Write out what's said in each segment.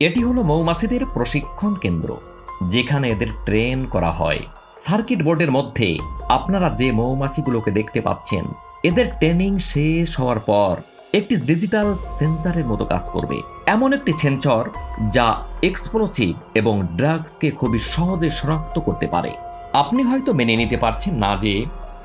এটি হলো মৌমাছিদের প্রশিক্ষণ কেন্দ্র, যেখানে এদের ট্রেন করা হয়। সার্কিট বোর্ডের মধ্যে আপনারা যে মৌমাছিগুলোকে দেখতে পাচ্ছেন, এদের ট্রেনিং শেষ হওয়ার পর একটি ডিজিটাল সেন্সরের মতো কাজ করবে। এমন একটি সেন্সর যা এক্সপ্লোসিভ এবং ড্রাগসকে খুবই সহজে শনাক্ত করতে পারে। আপনি হয়তো মেনে নিতে পারছেন না যে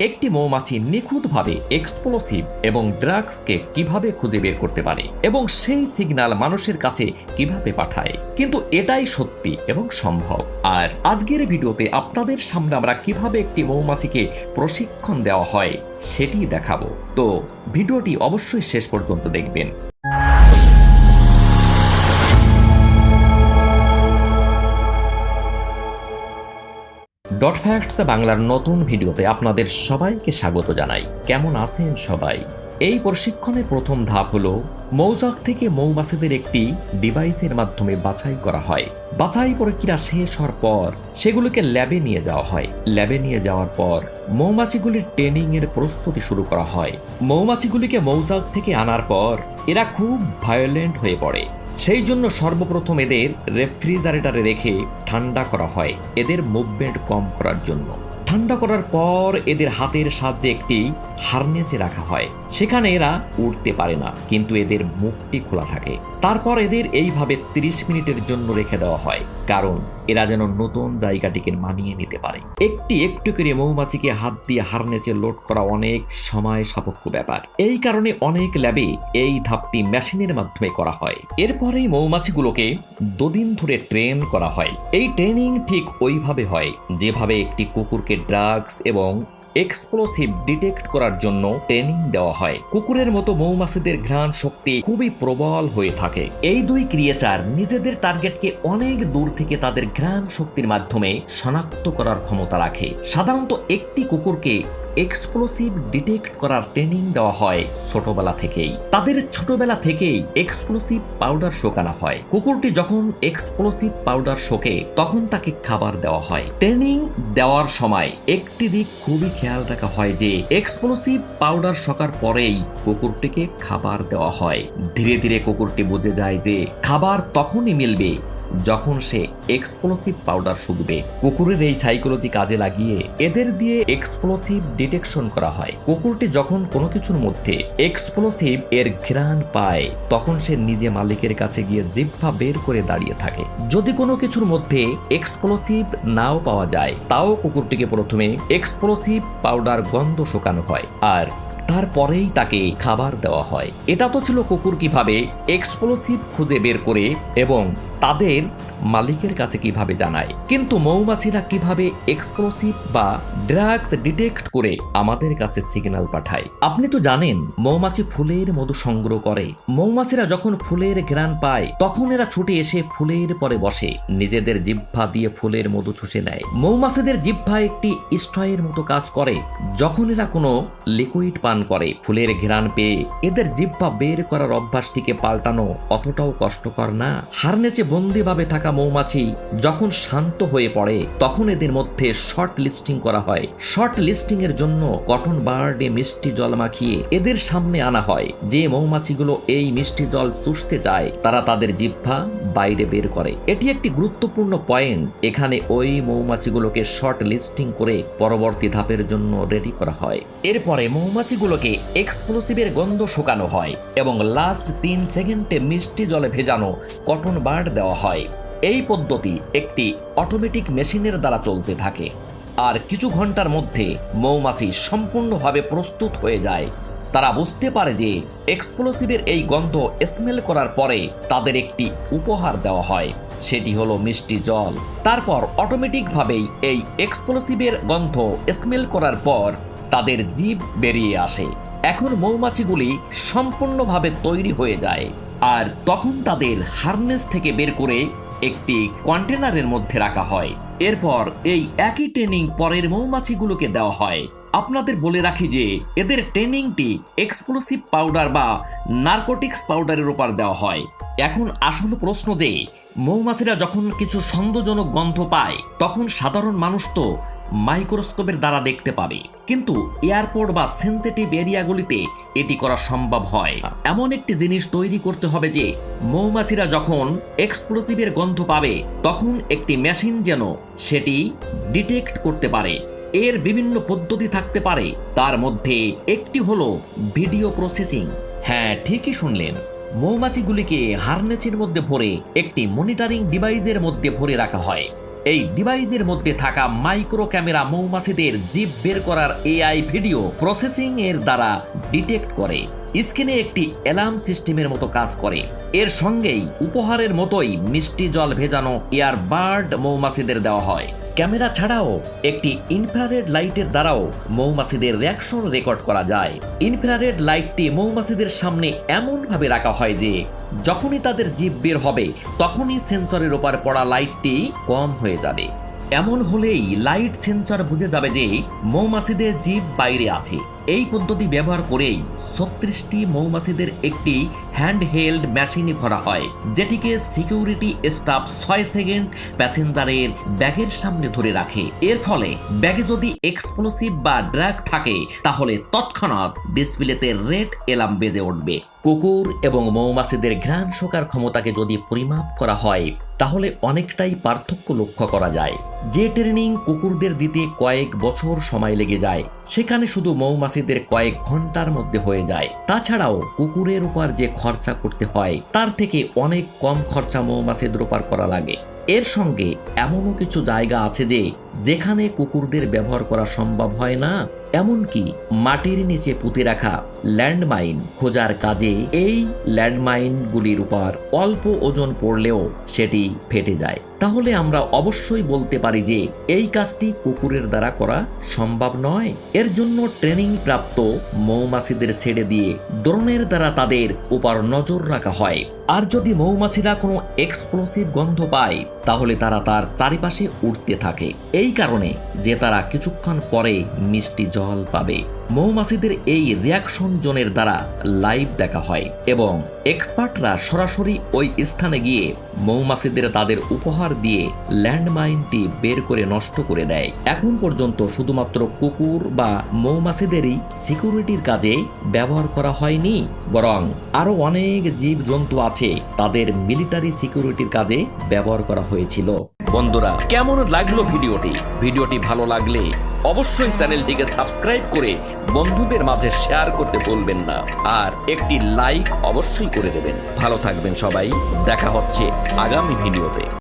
একটি মৌমাছি নিখুঁতভাবে এক্সপ্লোসিভ এবং ড্রাগসকে কীভাবে খুঁজে বের করতে পারে এবং সেই সিগনাল মানুষের কাছে কীভাবে পাঠায়। কিন্তু এটাই সত্যি এবং সম্ভব। আর আজকের ভিডিওতে আপনাদের সামনে আমরা কীভাবে একটি মৌমাছিকে প্রশিক্ষণ দেওয়া হয় সেটি দেখাবো। তো ভিডিওটি অবশ্যই শেষ পর্যন্ত দেখবেন। ডট ফ্যাক্টস বাংলার নতুন ভিডিওতে আপনাদের সবাইকে স্বাগত জানাই। কেমন আছেন সবাই? এই প্রশিক্ষণের প্রথম ধাপ হলো মৌচাক থেকে মৌমাছিদের একটি ডিভাইসের মাধ্যমে বাছাই করা হয়। বাছাই প্রক্রিয়া শেষ হওয়ার পর সেগুলোকে ল্যাবে নিয়ে যাওয়া হয়। ল্যাবে নিয়ে যাওয়ার পর মৌমাছিগুলির ট্রেনিং এর প্রস্তুতি শুরু করা হয়। মৌমাছিগুলিকে মৌচাক থেকে আনার পর এরা খুব ভায়োলেন্ট হয়ে পড়ে। সেই জন্য সর্বপ্রথম এদের রেফ্রিজারেটারে রেখে ঠান্ডা করা হয়, এদের মুভমেন্ট কম করার জন্য। ঠান্ডা করার পর এদের হাতের সাহায্যে একটি হারনেসে রাখা হয়। সেখানে এরা উঠতে পারে না, কিন্তু এদের মুখটি খোলা থাকে। তারপর এদের এইভাবে 30 মিনিটের জন্য রেখে দেওয়া হয়, কারণ এরা যেন নতুন জায়গাটিকে মানিয়ে নিতে পারে। একটি একটু করে মৌমাছিকে হাত দিয়ে হারনেচে লোড করা অনেক সময় সাপেক্ষ ব্যাপার। এই কারণে অনেক ল্যাবে এই ধাপটি মেশিনের মাধ্যমে করা হয়। এরপরেই মৌমাছিগুলোকে দুদিন ধরে ট্রেন করা হয়। এই ট্রেনিং ঠিক ওইভাবে হয়, যেভাবে একটি কুকুরকে ড্রাগস এবং এক্সপ্লোসিভ ডিটেক্ট করার জন্য ট্রেনিং দেওয়া হয়। কুকুরের মতো মৌমাছিদের ঘ্রাণ শক্তি খুবই প্রবল হয়ে থাকে। এই দুই ক্রিয়েচার নিজেদের টার্গেটকে অনেক দূর থেকে তাদের ঘ্রাণ শক্তির মাধ্যমে শনাক্ত করার ক্ষমতা রাখে। সাধারণত একটি কুকুরকে এক্সপ্লোসিভ ডিটেক্ট করার ট্রেনিং দেওয়া হয় ছোটবেলা থেকেই। তাদের ছোটবেলা থেকেই এক্সপ্লোসিভ পাউডার শোকানো হয়। কুকুরটি যখন এক্সপ্লোসিভ পাউডার শোকে তখন তাকে খাবার দেওয়া হয়। ট্রেনিং দেওয়ার সময় একটি দিক খুবই খেয়াল রাখা হয় যে এক্সপ্লোসিভ পাউডার শোকার পরেই কুকুরটিকে খাবার দেওয়া হয়। ধীরে ধীরে কুকুরটি বুঝে যায় যে, খাবার তখনই মিলবে যখন সে এক্সপ্লোসিভ পাউডার শুকবে কুকুরের এই সাইকোলজি কাজে লাগিয়ে এদের দিয়ে এক্সপ্লোসিভ ডিটেকশন করা হয়। কুকুরটি যখন কোনো কিছুর মধ্যে এক্সপ্লোসিভ এর ঘ্রাণ পায়, তখন সে নিজে মালিকের কাছে গিয়ে জিহ্বা বের করে দাঁড়িয়ে থাকে। যদি কোনো কিছুর মধ্যে এক্সপ্লোসিভ নাও পাওয়া যায়, তাও কুকুরটিকে প্রথমে এক্সপ্লোসিভ পাউডার গন্ধ শোকানো হয় আর তারপরেই তাকে খাবার দেওয়া হয়। এটা তো ছিল কুকুর কীভাবে এক্সপ্লোসিভ খুঁজে বের করে এবং তাদের মালিকের কাছে কীভাবে জানায়? কিন্তু মৌমাছিরা কীভাবে এক্সক্লোসিভ বা ড্রাগস ডিটেক্ট করে আমাদের কাছে সিগন্যাল পাঠায়? আপনি তো জানেন, মৌমাছি ফুলের মধু সংগ্রহ করে। মৌমাছিরা যখন ফুলের ঘ্রাণ পায়, তখন এরা ছুটে এসে ফুলের পরে বসে। নিজেদের জিহ্বা দিয়ে ফুলের মধু চুষে নেয়। মৌমাছিদের জিহ্বা একটি স্টয়ের মতো কাজ করে, যখন এরা কোনো লিকুইড পান করে, ফুলের ঘ্রাণ পেয়ে। এদের জিহ্বা বের করার অভ্যাসটিকে পাল্টানো অতটাও কষ্টকর না। হারনেচে বন্দিভাবে থাকা মৌমাছি যখন শান্ত হয়ে পড়ে, তখন এদের মধ্যে শর্ট লিস্টিং করা হয়। শর্ট লিস্টিং এর জন্য কটন বার্ডে মিষ্টি জল মাখিয়ে এদের সামনে আনা হয়। যে মৌমাছিগুলো এই মিষ্টি জল চুষতে চায় তারা তাদের জিহ্বা বাইরে বের করে। এটি একটি গুরুত্বপূর্ণ পয়েন্ট এখানে ওই মৌমাছিগুলোকে শর্ট লিস্টিং করে পরবর্তী ধাপের জন্য রেডি করা হয়। এরপরে মৌমাছিগুলোকে এক্সপ্লোসিভের গন্ধ শুকানো হয় এবং লাস্ট তিন সেকেন্ডে মিষ্টি জলে ভেজানো কটন বার্ড দেওয়া হয়। এই পদ্ধতি একটি অটোমেটিক মেশিনের দ্বারা চলতে থাকে। আর কিছু ঘণ্টার মধ্যে মৌমাছি সম্পূর্ণভাবে প্রস্তুত হয়ে যায়। তারা বুঝতে পারে যে এক্সপ্লোসিভের এই গন্ধ স্মেল করার পরে তাদের একটি উপহার দেওয়া হয়। সেটি হলো মিষ্টি জল। তারপর অটোমেটিকভাবেই এই এক্সপ্লোসিভের গন্ধ স্মেল করার পর তাদের জীব বেরিয়ে আসে। এখন মৌমাছিগুলি সম্পূর্ণভাবে তৈরি হয়ে যায়। আর তখন তাদের হারনেস থেকে বের করে একটি কন্টেনারের মধ্যে রাখা হয়। এরপর এই একই ট্রেনিং পরের মৌমাছিগুলোকে দেওয়া হয়। আপনাদের বলে রাখি যে এদের ট্রেনিংটি এক্সপ্লোসিভ পাউডার বা নার্কোটিক্স পাউডারের উপর দেওয়া হয়। এখন আসল প্রশ্ন যে, মৌমাছিরা যখন কিছু সন্দেহজনক গন্ধ পায়, তখন সাধারণ মানুষ তো মাইক্রোস্কোপের দ্বারা দেখতে পাবে। কিন্তু এয়ারপোর্ট বা সেন্সিটিভ এরিয়াগুলিতে এটি করা সম্ভব হয়। এমন একটি জিনিস তৈরি করতে হবে যে, মৌমাছিরা যখন এক্সপ্লোসিভের গন্ধ পাবে, তখন একটি মেশিন যেন সেটি ডিটেক্ট করতে পারে। এর বিভিন্ন পদ্ধতি থাকতে পারে। তার মধ্যে একটি হলো ভিডিও প্রসেসিং। হ্যাঁ ঠিকই শুনলেন। মৌমাছিগুলিকে হারনেসের মধ্যে ভরে একটি মনিটরিং ডিভাইসের মধ্যে ভরে রাখা হয়। এই ডিভাইসের মধ্যে থাকা মাইক্রো ক্যামেরা মৌমাছিদের জিপ বের করার এআই ভিডিও প্রসেসিং এর দ্বারা ডিটেক্ট করে। স্ক্রিনে একটি অ্যালার্ম সিস্টেমের মতো কাজ করে। এর সঙ্গেই উপহারের মতোই মিষ্টি জল ভেজানো এয়ার বার্ড মৌমাছিদের দেওয়া হয়। ক্যামেরা ছাড়াও একটি ইনফ্রারেড লাইটের দ্বারাও মৌমাছিদের রিয়াকশন রেকর্ড করা যায়। ইনফ্রারেড লাইটটি মৌমাছিদের সামনে এমনভাবে রাখা হয় যে, যখনই তাদের জীব বের হবে, তখনই সেন্সরের ওপর পড়া লাইটটি কম হয়ে যাবে। এমন হলেই লাইট সেন্সর বুঝে যাবে যে, মৌমাছিদের জীব বাইরে আছে। এই পদ্ধতি ব্যবহার করেই ছত্রিশটি মৌমাছিদের একটি হ্যান্ডহেল্ড মেশিনে ভরা হয়, যেটিকে সিকিউরিটি স্টাফ ছয় সেকেন্ড প্যাসেঞ্জারের ব্যাগের সামনে ধরে রাখে। এর ফলে ব্যাগে যদি এক্সপ্লোসিভ বা ড্রাগ থাকে, তাহলে তৎক্ষণাৎ ডিসপ্লেতে রেড এলাম বেজে উঠবে। কুকুর এবং মৌমাছিদের ঘ্রাণ শোকার ক্ষমতাকে যদি পরিমাপ করা হয়, তাহলে অনেকটাই পার্থক্য লক্ষ্য করা যায়। যে ট্রেনিং কুকুরদের দিতে কয়েক বছর সময় লেগে যায়, সেখানে শুধু মৌমাছিদের কয়েক ঘণ্টার মধ্যে হয়ে যায়। তাছাড়াও কুকুরের উপর যে খরচা করতে হয়, তার থেকে অনেক কম খরচা মৌমাছিদের উপর করা লাগে। এর সঙ্গে এমনও কিছু জায়গা আছে যে যেখানে কুকুরদের ব্যবহার করা সম্ভব হয় না, এমনকি মাটির নিচে পুঁতে রাখা ল্যান্ডমাইন খোঁজার কাজে এই ল্যান্ডমাইনগুলির উপর অল্প ওজন পড়লেও সেটি ফেটে যায়। তাহলে আমরা অবশ্যই বলতে পারি যে এই কাজটি কুকুরের দ্বারা করা সম্ভব নয়। এর জন্য ট্রেনিং প্রাপ্ত মৌমাছিদের ছেড়ে দিয়ে দ্রোণের দ্বারা তাদের উপর নজর রাখা হয়। আর যদি মৌমাছিরা কোনো এক্সপ্লোসিভ গন্ধ পায় তাহলে তারা তার চারিপাশে উঠতে থাকে। এই কারণে যে তারা কিছুক্ষণ পরে মিষ্টি জল পাবে। মৌমাছিদের এই রিয়াকশন জোনের দ্বারা লাইভ দেখা হয় এবং এক্সপার্টরা সরাসরি ওই স্থানে গিয়ে মৌমাছিদের তাদের উপহার দিয়ে ল্যান্ডমাইনটি বের করে নষ্ট করে দেয়। এখন পর্যন্ত শুধুমাত্র কুকুর বা মৌমাছিদেরই সিকিউরিটির কাজে ব্যবহার করা হয়নি, বরং আরও অনেক জীব জন্তু আছে তাদের মিলিটারি সিকিউরিটির কাজে ব্যবহার করা হয়েছিল। বন্ধুরা, কেমন লাগল ভিডিওটি? ভিডিওটি ভালো লাগলে অবশ্যই চ্যানেলটিকে সাবস্ক্রাইব করে বন্ধুদের মাঝে শেয়ার করতে ভুলবেন না। আর একটি লাইক অবশ্যই করে দেবেন। ভালো থাকবেন সবাই। দেখা হচ্ছে আগামী ভিডিওতে।